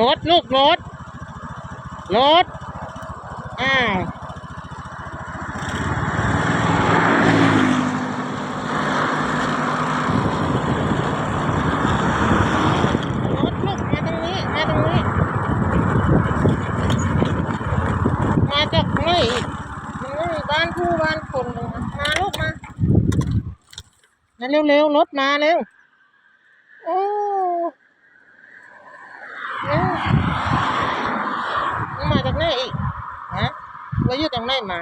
รถลูกรถรถอ้ารถลูกมาตรงนี้มาตรงนี้มาจากนอีกมันไม่มีบ้านผู้บ้านคนเลยนะมาลูกมามาเร็วๆรถมาเร็วโอ้ เร็วมันมาจากไหนอีกฮะมาอยู่ตรงไหนมา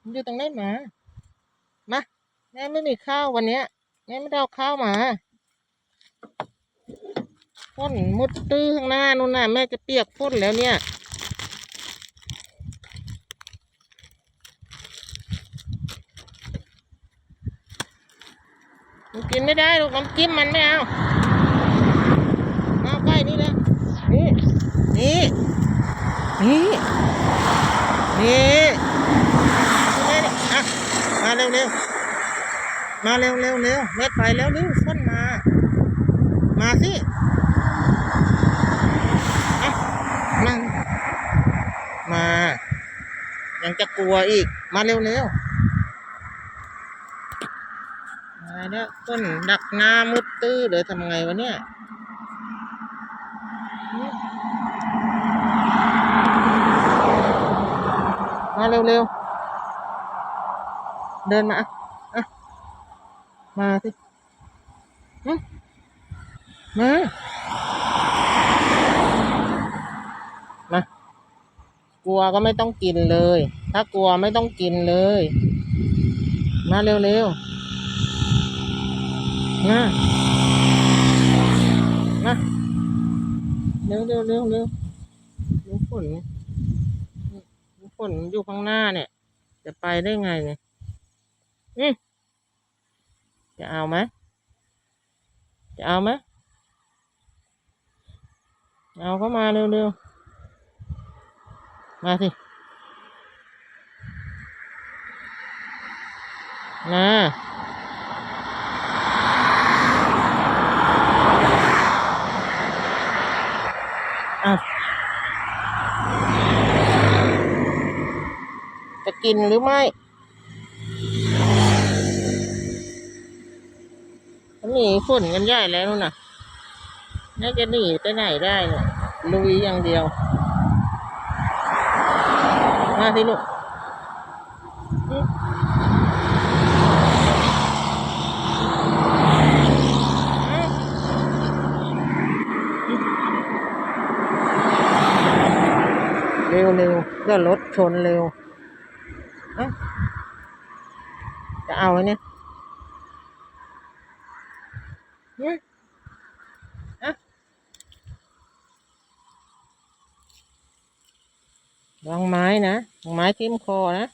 มันอยู่ตรงไหนมามาแม่ไม่มีข้าววันเนี้ยแม่ไม่ได้เอาข้าวมาฝนมุดตื้อข้างหน้านู่นน่ะแม่จะเปียกฝนแล้วเนี่ยกินไม่ได้ลูกน้ำจิ้มมันไม่เอาใกล้นี่เลยนี่ นี่นี่ นี่ นี่มาเร็วเร็วมาเร็วเร็วเร็วเม็ดไปแล้วเร็วส้นมา มาสิอะนั่งมา ยังจะกลัวอีก มาเร็วเร็วมาแล้วต้นดักหน้ามืดตื้อเลยทำไงวะเนี่ย มาเร็วๆ เดินมาอะมาสิมามา กลัวก็ไม่ต้องกินเลย ถ้ากลัวไม่ต้องกินเลย มาเร็วๆมามาเร็วเร็วเร็วเร็วเร็วฝนเนี่ย ฝนอยู่ข้างหน้าเนี่ย จะไปได้ไงเนี่ยอืมจะเอาไหมจะเอาไหมเอาเข้ามาเร็วเร็วมาสิมาอ้าวจะ กินหรือไม่หนีฝุ่นกันใหญ่แล้วนู่นน่ะน่าจะหนีไปไหนได้เนี่ยลุยอย่างเดียว มาสิลูกเร็วเร็วรถชนเร็ว จะเอาไว้เนี่ยหึอะวางไม้นะวางไม้ทิ่มคอนะ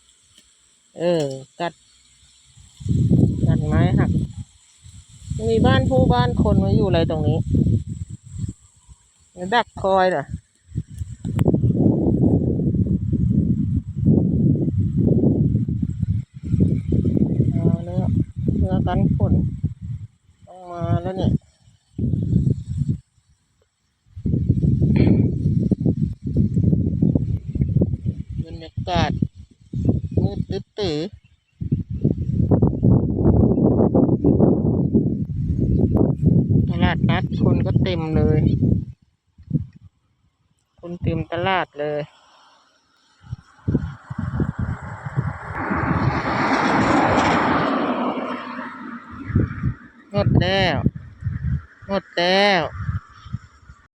เออ กัด กัดไม้หัก มีบ้านผู้บ้านคนมาอยู่อะไรตรงนี้ ดักคอยเหรอ มาแล้วเพื่อ กันฝนต้องมาแล้วเนี่ยบรรยากาศมืดตื้อตื้อตลาดนัดคนก็เต็มเลย คนเต็มตลาดเลย หมดแล้ว หมดแล้ว